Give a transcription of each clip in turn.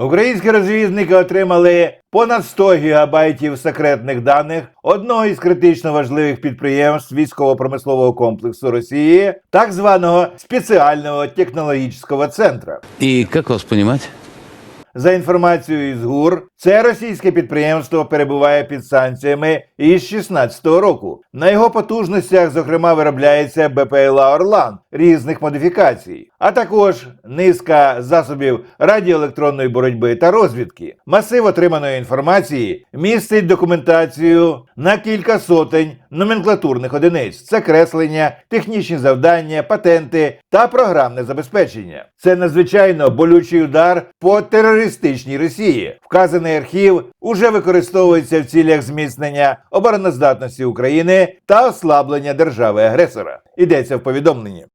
Українські розвідники отримали понад 100 гігабайтів секретних даних одного із критично важливих підприємств військово-промислового комплексу Росії, так званого спеціального технологічного центру. І як вас понимать? За інформацією із ГУР, це російське підприємство перебуває під санкціями із 16-го року. На його потужностях, зокрема, виробляється БПЛА Орлан різних модифікацій, а також низка засобів радіоелектронної боротьби та розвідки. Масив отриманої інформації містить документацію на кілька сотень номенклатурних одиниць. Це креслення, технічні завдання, патенти та програмне забезпечення. Це надзвичайно болючий удар по терористичній Росії. Вказаний архів уже використовується в цілях зміцнення обороноздатності України та ослаблення держави-агресора. Йдеться в повідомленні.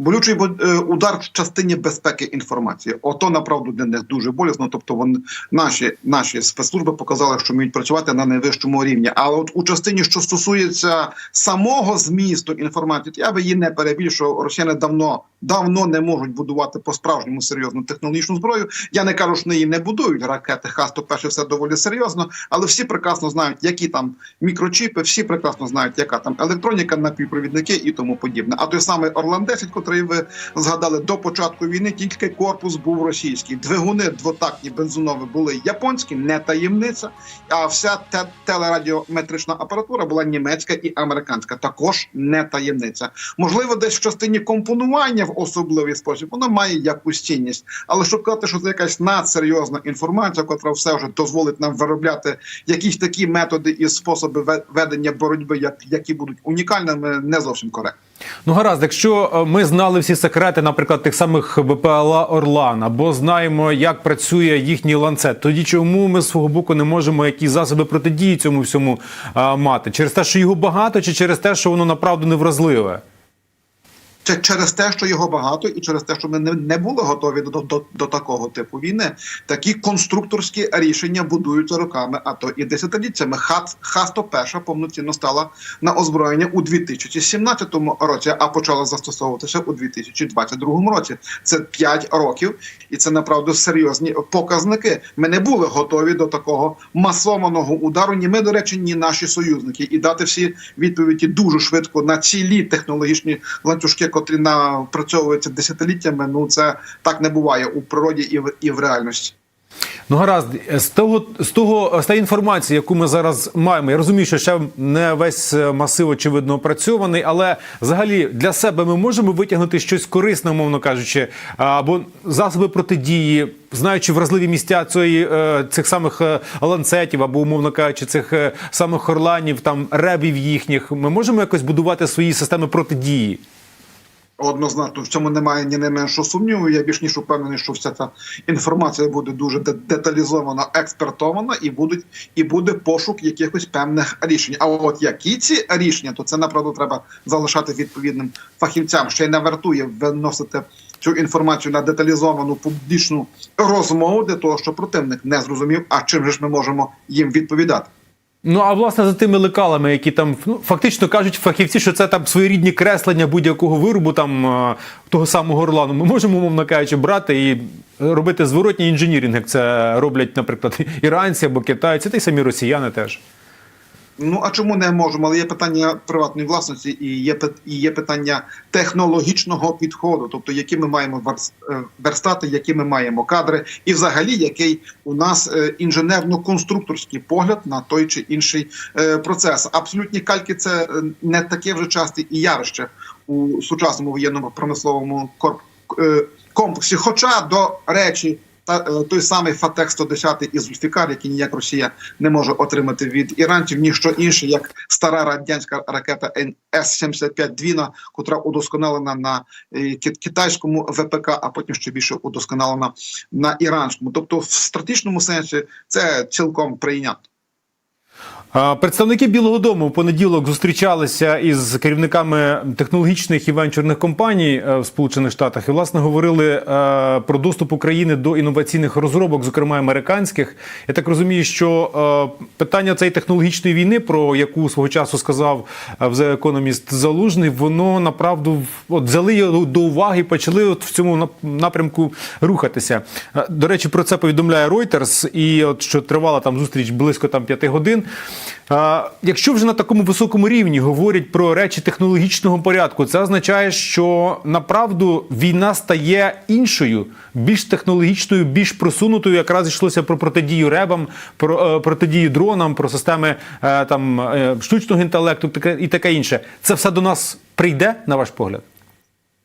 Болючий бо- е, удар в частині безпеки інформації. Ото направду для них дуже болісно. Тобто, вони наші наші спецслужби показали, що вміють працювати на найвищому рівні. Але от у частині, що стосується самого змісту інформації, я би її не перебільшував. Росіяни давно давно не можуть будувати по справжньому серйозну технологічну зброю. Я не кажу, що вони не будують. Ракети Х-101 все доволі серйозно, але всі прекрасно знають, які там мікрочіпи, всі прекрасно знають, яка там електроніка, напівпровідники і тому подібне. А той самий Орлан 10 котрий ви згадали до початку війни, тільки корпус був російський. Двигуни двотактні бензинові були японські, не таємниця. А вся те- телерадіометрична апаратура була німецька і американська. Також не таємниця. Можливо, десь в частині компонування в особливий спосіб воно має якусь цінність. Але щоб казати, що це якась надсерйозна інформація, котра все вже дозволить нам виробляти якісь такі методи і способи ведення боротьби, як які будуть унікальними, не зовсім коректно. Ну гаразд, якщо е, ми знали всі секрети, наприклад, тих самих БПЛА Орлан, або знаємо, як працює їхній ланцет, тоді чому ми з свого боку не можемо якісь засоби протидії цьому всьому а, мати? Через те, що його багато, чи через те, що воно направду невразливе? Це через те, що його багато, і через те, що ми не, не були готові до, до, до такого типу війни. Такі конструкторські рішення будуються роками, а то і десятиліттями. Хат Х-101 повноцінно стала на озброєння у 2017 році, а почала застосовуватися у 2022 році. Це 5 років, і це направду серйозні показники. Ми не були готові до такого масованого удару. Ні ми, до речі, ні наші союзники, і дати всі відповіді дуже швидко на цілі технологічні ланцюжки, котрі напрацьовуються десятиліттями. Ну це так не буває у природі і в і в реальності. Ну гаразд, з того з того з тієї інформації, яку ми зараз маємо, я розумію, що ще не весь е, масив очевидно опрацьований, але взагалі для себе ми можемо витягнути щось корисне, умовно кажучи, або засоби протидії, знаючи вразливі місця цієї, е, цих самих е, ланцетів, або умовно кажучи, цих самих орланів, там ребів їхніх. Ми можемо якось будувати свої системи протидії. Однозначно, в цьому немає ні не меншого сумніву. Я більш ніж упевнений, що вся ця інформація буде дуже де- деталізовано експертована, і будуть і буде пошук якихось певних рішень. А от які ці рішення, то це направду треба залишати відповідним фахівцям. Ще й не вартує виносити цю інформацію на деталізовану публічну розмову для того, щоб противник не зрозумів, а чим же ж ми можемо їм відповідати. Ну а власне за тими лекалами, які там ну, фактично кажуть фахівці, що це там своєрідні креслення будь-якого виробу, там того самого Орлану. Ми можемо, умовно кажучи, брати і робити зворотній інженірінг, як це роблять, наприклад, іранці або китайці, та й самі росіяни теж. Ну а чому не можемо? Але є питання приватної власності і є і є питання технологічного підходу, тобто які ми маємо е, верстати, які ми маємо кадри, і взагалі який у нас е, інженерно-конструкторський погляд на той чи інший е, процес. Абсолютні кальки це не таке вже часте і явище у сучасному воєнному промисловому комплексі. Хоча до речі. Е, той самий Фатех 110 із Зульфікар, який ніяк Росія не може отримати від іранців, ніщо інше, як стара радянська ракета С-75 Двіна, котра удосконалена на е, китайському ВПК, а потім ще більше удосконалена на іранському. Тобто, в стратегічному сенсі це цілком прийнятно. Представники Білого Дому в понеділок зустрічалися із керівниками технологічних і венчурних компаній е, в Сполучених Штатах і власне говорили е, про доступ України до інноваційних розробок, зокрема американських. Я так розумію, що е, питання цієї технологічної війни, про яку свого часу сказав The Economist Залужний, воно направду от взяли його до уваги і почали от в цьому напрямку рухатися. До речі, про це повідомляє Reuters, і от що тривала там зустріч близько там п'яти годин. Якщо вже на такому високому рівні говорять про речі технологічного порядку, це означає, що направду війна стає іншою, більш технологічною, більш просунутою. Якраз йшлося про протидію ребам, про е, протидію дронам, про системи е, там е, штучного інтелекту і таке інше. Це все до нас прийде, на ваш погляд?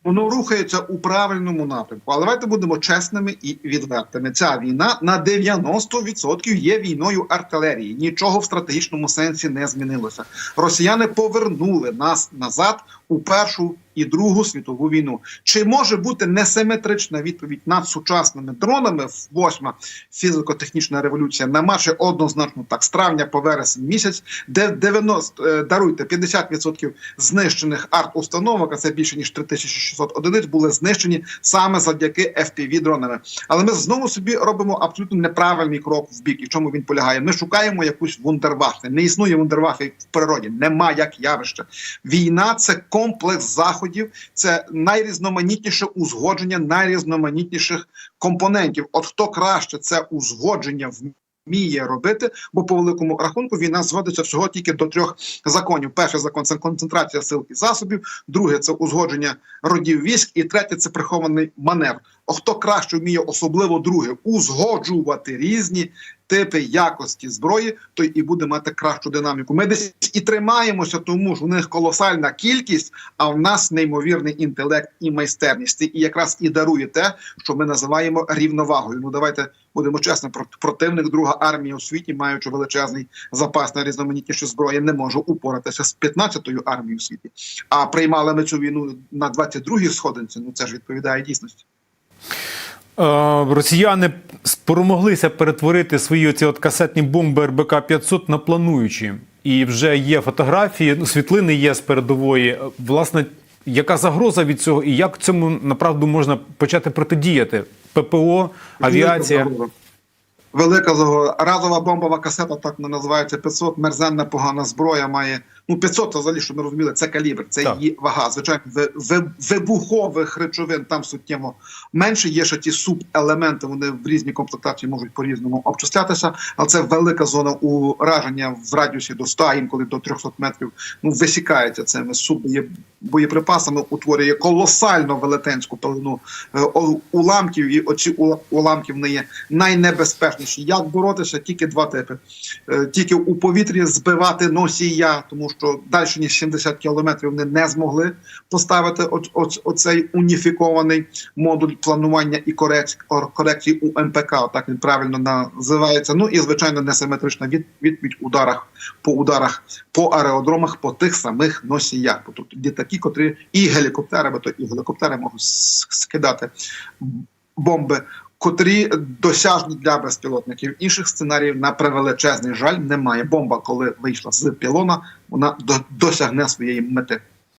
Воно рухається у правильному напрямку. Але давайте будемо чесними і відвертими. Ця війна на 90% є війною артилерії. Нічого в стратегічному сенсі не змінилося. Росіяни повернули нас назад у першу і другу світову війну. Чи може бути несиметрична відповідь над сучасними дронами? Восьма фізико-технічна революція на марші однозначно так з травня по вересень місяць, де 90, е, даруйте 50% знищених арт-установок, а це більше ніж 3600 одиниць, були знищені саме завдяки fpv дронами. Але ми знову собі робимо абсолютно неправильний крок в бік. І в чому він полягає? Ми шукаємо якусь вундерваффе. Не існує вундерваффе в природі, нема як явище. Війна це комплекс заходів, це найрізноманітніше узгодження найрізноманітніших компонентів. От хто краще це узгодження вміє робити, бо по великому рахунку війна зводиться всього тільки до трьох законів. Перший закон це концентрація сил і засобів, друге це узгодження родів військ, і третє це прихований маневр. Хто краще вміє, особливо друге, узгоджувати різні типи якості зброї, той і буде мати кращу динаміку. Ми десь і тримаємося, тому що у них колосальна кількість, а в нас неймовірний інтелект і майстерність. І якраз і дарує те, що ми називаємо рівновагою. Ну давайте будемо чесно, про- противник друга армія у світі, маючи величезний запас на різноманітніші зброї, не може упоратися з 15-ю армією у світі. А приймали ми цю війну на 22-й сходинці. Ну це ж відповідає дійсності. Е, Росіяни спромоглися перетворити свої оці от касетні бомби РБК 500 на плануючі. І вже є фотографії, ну, світлини є з передової. Е, Власне, яка загроза від цього, і як цьому направду можна почати протидіяти? ППО, авіація. Велика. Разова бомбова касета, так не називається 500, мерзенна погана зброя має. Ну, 500, це взагалі, щоб ми розуміли, це калібр, це Так. її вага. Звичайно, ви- ви- вибухових речовин там суттєво менше. Є ще ті субелементи, вони в різній комплектації можуть по-різному обчислятися, але це велика зона ураження в радіусі до 100, інколи до 300 метрів. Ну, висікається цими суббоєприпасами, утворює колосально велетенську пелену е, уламків, і оці ула- уламки вони є найнебезпечніші. Як боротися? Тільки два типи. Е, Тільки у повітрі збивати носія, тому що далі ніж 70 кілометрів вони не змогли поставити оц- оц- оцей уніфікований модуль планування і корекції, у МПК, так він правильно називається. Ну і звичайно несиметрична від, відповідь ударах по ударах по аеродромах, по тих самих носіях. Тобто літаки, котрі і гелікоптери, бо то і гелікоптери можуть скидати бомби. Котрі досяжні для безпілотників інших сценаріїв на превеличезний жаль немає. Бомба, коли вийшла з пілона, вона до- досягне своєї мети.